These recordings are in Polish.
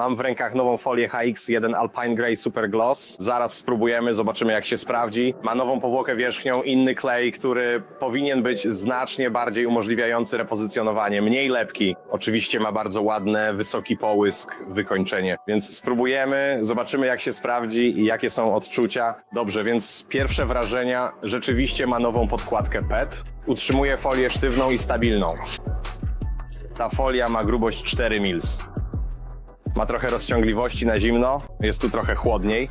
Mam w rękach nową folię HX1 Alpine Grey Super Gloss. Zaraz spróbujemy, zobaczymy jak się sprawdzi. Ma nową powłokę wierzchnią, inny klej, który powinien być znacznie bardziej umożliwiający repozycjonowanie, mniej lepki. Oczywiście ma bardzo ładne, wysoki połysk, wykończenie. Więc spróbujemy, zobaczymy jak się sprawdzi i jakie są odczucia. Dobrze, więc pierwsze wrażenia. Rzeczywiście ma nową podkładkę PET. Utrzymuje folię sztywną i stabilną. Ta folia ma grubość 4 mils. Ma trochę rozciągliwości na zimno, jest tu trochę chłodniej.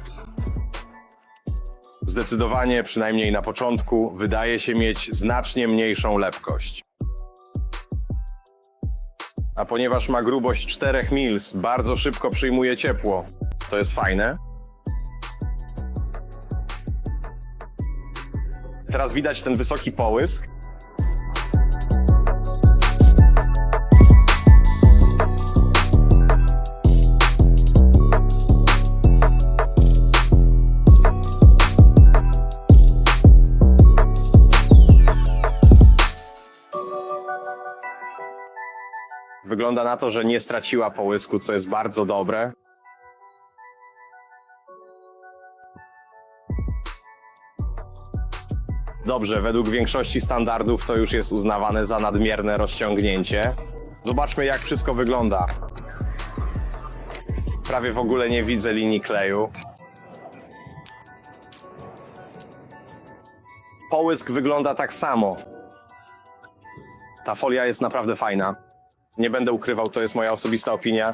Zdecydowanie, przynajmniej na początku, wydaje się mieć znacznie mniejszą lepkość. A ponieważ ma grubość 4 mils, bardzo szybko przyjmuje ciepło. To jest fajne. Teraz widać ten wysoki połysk. Wygląda na to, że nie straciła połysku, co jest bardzo dobre. Dobrze, według większości standardów to już jest uznawane za nadmierne rozciągnięcie. Zobaczmy, jak wszystko wygląda. Prawie w ogóle nie widzę linii kleju. Połysk wygląda tak samo. Ta folia jest naprawdę fajna. Nie będę ukrywał, to jest moja osobista opinia.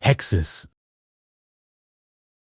Hexes.